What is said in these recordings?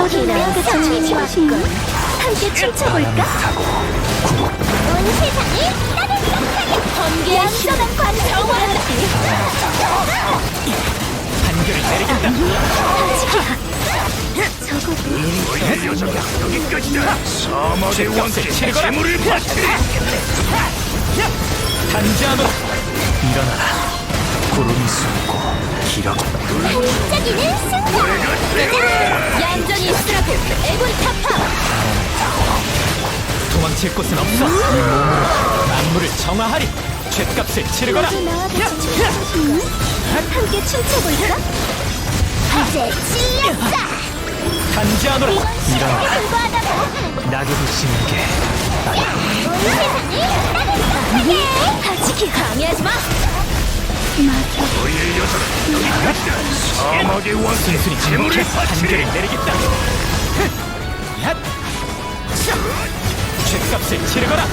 너희는 그 정리지 왔군. 함께 춤춰볼까? 온 세상이 따뜻하게 번개의 얌전한 관성을 판결을 내리겠다. 여자가 여기까지다. 사막의 왕께 치르거라. 재물을 바치리. 단지하노라. 일어나라. 구름이 숨고 길어고 반짝이는 순간 얌전히 있으라고 애군 타파 도망칠 곳은 없어. 이 몸으로 만물을 정화하리. 죄값을 치르거라. 함께 춤춰볼까? 이제 찔렸다 단지하노라. 일어나라. 불과하다고 낙엽을 심는 게 온 세상이 따뜻하게 가지기 강요하지 마 너희의 여자가 여기까지다. 사막의 왕께 순순히 바치리. 판결을 내리겠다. 얏! 샤! 죄값을 치르거라. 야!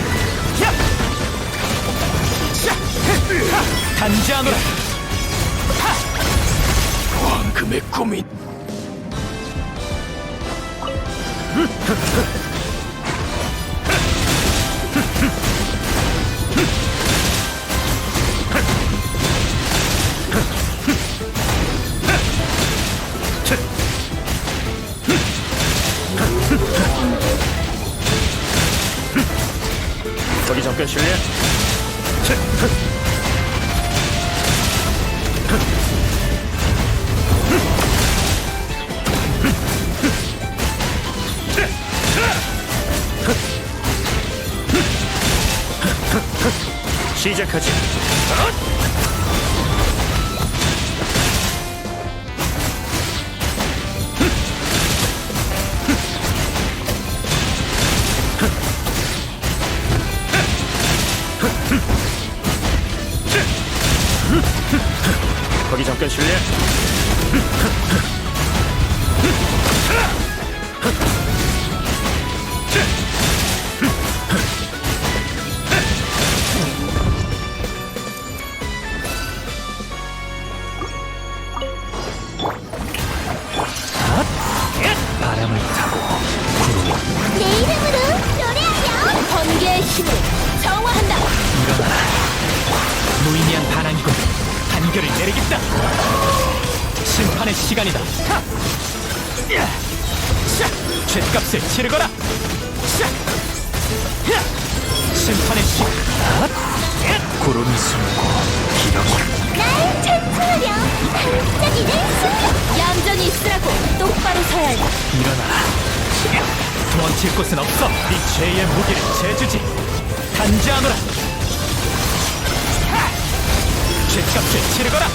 샤! 하! 단지하노라. 황금의 꿈이 거기 잠깐 실례. 시작하지. 죄값을 치르거라. 심판의 시간. 구름이 숨고 길어고 날 찬송하렴 반짝이는 순간 얌전히 있으라고 똑바로 서야 한다 일어나라. 도망칠 곳은 없어. 이 죄의 무기를 재주지. 단지하노라. 하! 죄값을 치르거라.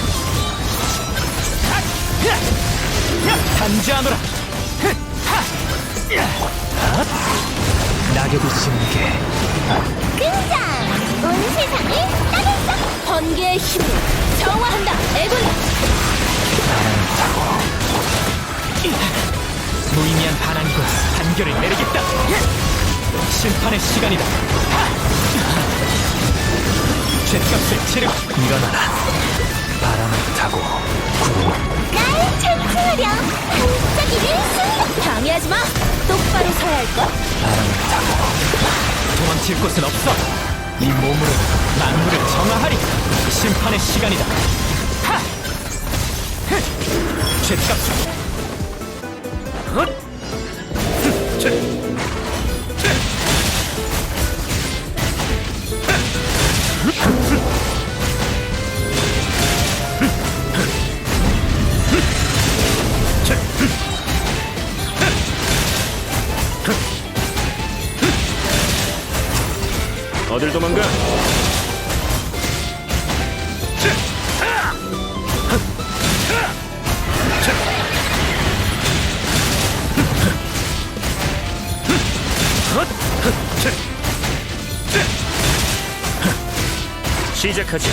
단지하노라. 낙엽이 심는 게 등장 온 세상이 따뜻한 번개의 힘을 정화한다 애군 바람을 타고 무의미한 반항이군. 판결을 내리겠다. 심판의 시간이다. 하! 죄값을 치르. 일어나라. 바람을 타고 구름 날 찬송하렴 반짝이는 순간 방해하지 마 똑바로 서야 할걸 바람을 타고 도망칠 곳은 없어. 이 몸으로 만물을 정화하리. 심판의 시간이다. 하! 흐! 죄값 어딜 도망가? 시작하지.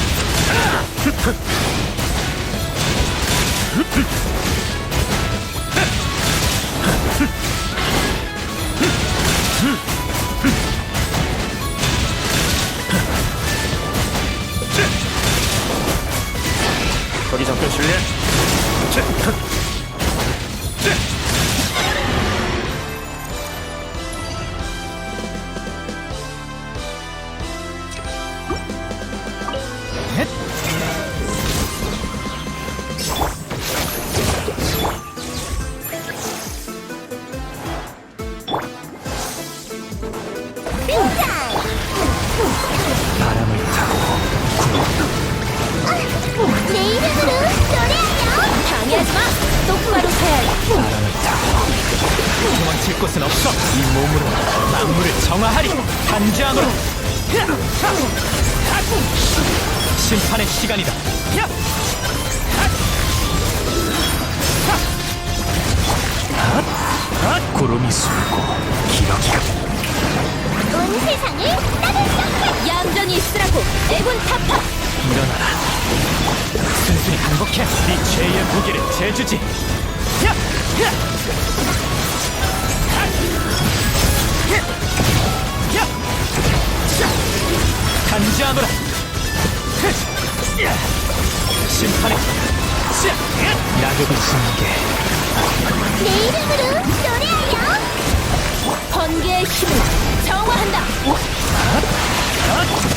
곳은 없어. 이 몸으로 만물을 정화하리. 단지 안으로. 심판의 시간이다. 구름이 숨고 기러기가 온 세상을 따뜻하게 얌전히 있으라고. 애군 타파. 일어나라. 순순히 항복해. 네 죄의 무게를 재주지. 야! 야! 야! 심판의 자! 낙엽이 지는 게 내 이름으로 노래하여? 번개의 힘을 정화한다.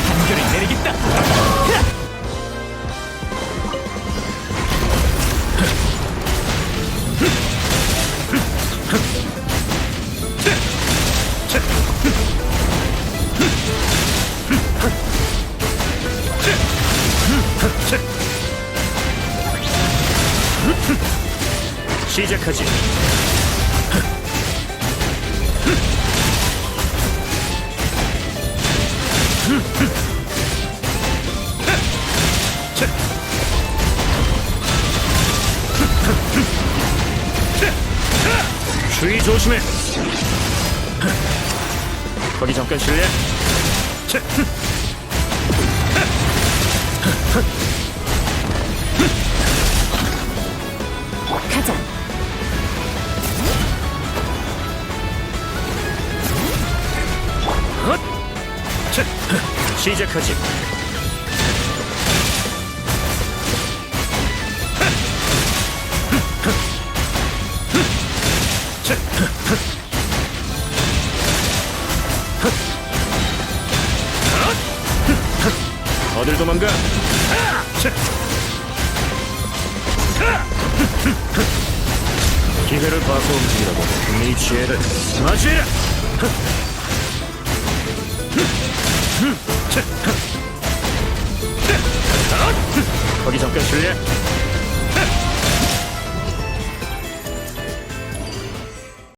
판결을 내리겠다 시작하지. 주의 조심해. 거기 잠깐 실례. 가자 시작하지 어딜 도망가? 기회를 봐서 움직이라고 네 지혜를 맞이해라! 거기 잠깐 실례